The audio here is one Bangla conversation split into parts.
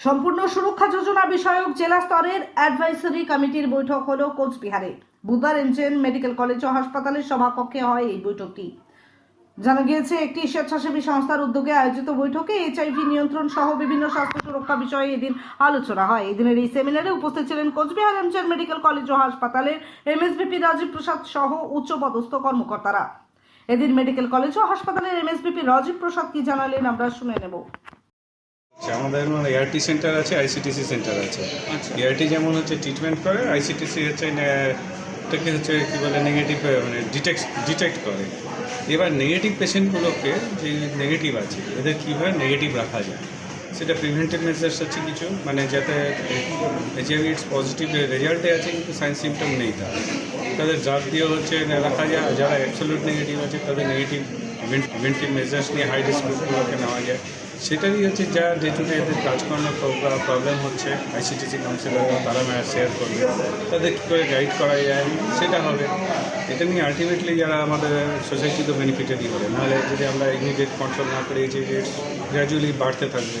সম্পূর্ণ সুরক্ষা যোজনা বিষয়ক জেলা স্তরের অ্যাডভাইসারি কমিটির বৈঠক হল কোচবিহারে। বুধবার এনজেন মেডিকেল কলেজ ও হাসপাতালের সভাকক্ষে হয় এই বৈঠকটি। জানা গিয়েছে, একটি স্বেচ্ছাসেবী সংস্থার উদ্যোগে আয়োজিত বৈঠকে এইচআইভি নিয়ন্ত্রণ সহ বিভিন্ন স্বাস্থ্য সুরক্ষা বিষয়ে এদিন আলোচনা হয়। এদিনের এই সেমিনারে উপস্থিত ছিলেন কোচবিহার এমজেন মেডিকেল কলেজ ও হাসপাতালের এমএসবিপি রাজীব প্রসাদ সহ উচ্চপদস্থ কর্মকর্তারা। এদিন মেডিকেল কলেজ ও হাসপাতালের এমএসবিপি রাজীব প্রসাদ কি জানালেন আমরা শুনে নেব। আচ্ছা আমাদের মানে এআরটি সেন্টার আছে আইসিটিসি সেন্টার আছে। আচ্ছা। এআরটি যেমন হচ্ছে ট্রিটমেন্ট করে আইসিটিসি হচ্ছে এটাকে হচ্ছে কী বলে নেগেটিভ মানে ডিটেক্ট ডিটেক্ট করে। এবার নেগেটিভ পেশেন্টগুলোকে যে নেগেটিভ আছে এদের কীভাবে নেগেটিভ রাখা যায়। সেটা প্রিভেন্টিভ মেজার্স হচ্ছে কিছু মানে যাতে এইচআইভি ইটস পজিটিভ রেজাল্টে আছে কিন্তু সাইন্স সিমটম নেই তার। তাদের ড্রাগ দিয়ে হচ্ছে রাখা যায়। যারা অ্যাবসোলিউট নেগেটিভ আছে, তাদের নেগেটিভ প্রিভেন্টিভ মেজার্স নিয়ে হাই রিস্ক নেওয়া যায়। সেটারই হচ্ছে যা ডে এদের কাজ করানোর প্রবলেম হচ্ছে আইসিটিসি কাউন্সিলাররা তারা ম্যাচ শেয়ার করবে। তাদের কী করে গাইড করা যায়, সেটা হবে। এটা নিয়ে আলটিমেটলি যারা আমাদের সোসাইটি তো বেনিফিটেরই হবে নাহলে যদি আমরা ইমিডিয়েট কন্ট্রোল না করে যে গ্র্যাজুয়ালি বাড়তে থাকবে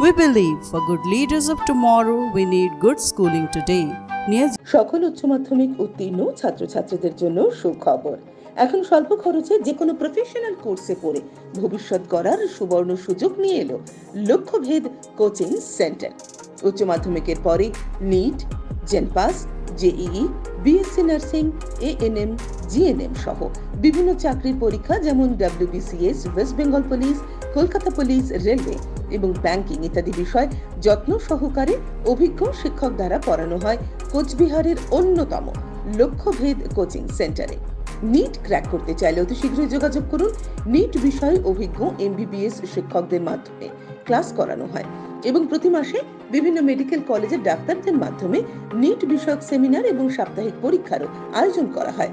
We believe for good leaders of tomorrow, we need good schooling today. সকল উচ্চ মাধ্যমিক উত্তীর্ণ ছাত্রছাত্রীদের জন্য সুখবর এখন স্বল্প খরচে যে কোনো প্রফেশনাল কোর্সে পড়ে ভবিষ্যৎ গড়ার সুবর্ণ সুযোগ নিয়ে এলো লক্ষ্যভেদ কোচিং সেন্টার উচ্চ মাধ্যমিকের পরে NEET JENPAS JEE BSc nursing ANM GNM সহ বিভিন্ন চাকরির পরীক্ষা যেমন WBCS West Bengal police Kolkata police railway এবং ব্যাংকিং ইত্যাদি বিষয় যত্ন সহকারে অভিজ্ঞ শিক্ষক দ্বারা পড়ানো হয় কোচবিহারের অন্যতম লক্ষ্যভেদ কোচিং সেন্টারে। নিট ক্র্যাক করতে চাইলে অতি শীঘ্রই যোগাযোগ করুন। নিট বিষয়ে অভিজ্ঞ এমবিবিএস শিক্ষকদের মাধ্যমে ক্লাস করানো হয় এবং প্রতি মাসে বিভিন্ন মেডিকেল কলেজের ডাক্তারদের মাধ্যমে নিট বিষয়ক সেমিনার এবং সাপ্তাহিক পরীক্ষারও আয়োজন করা হয়।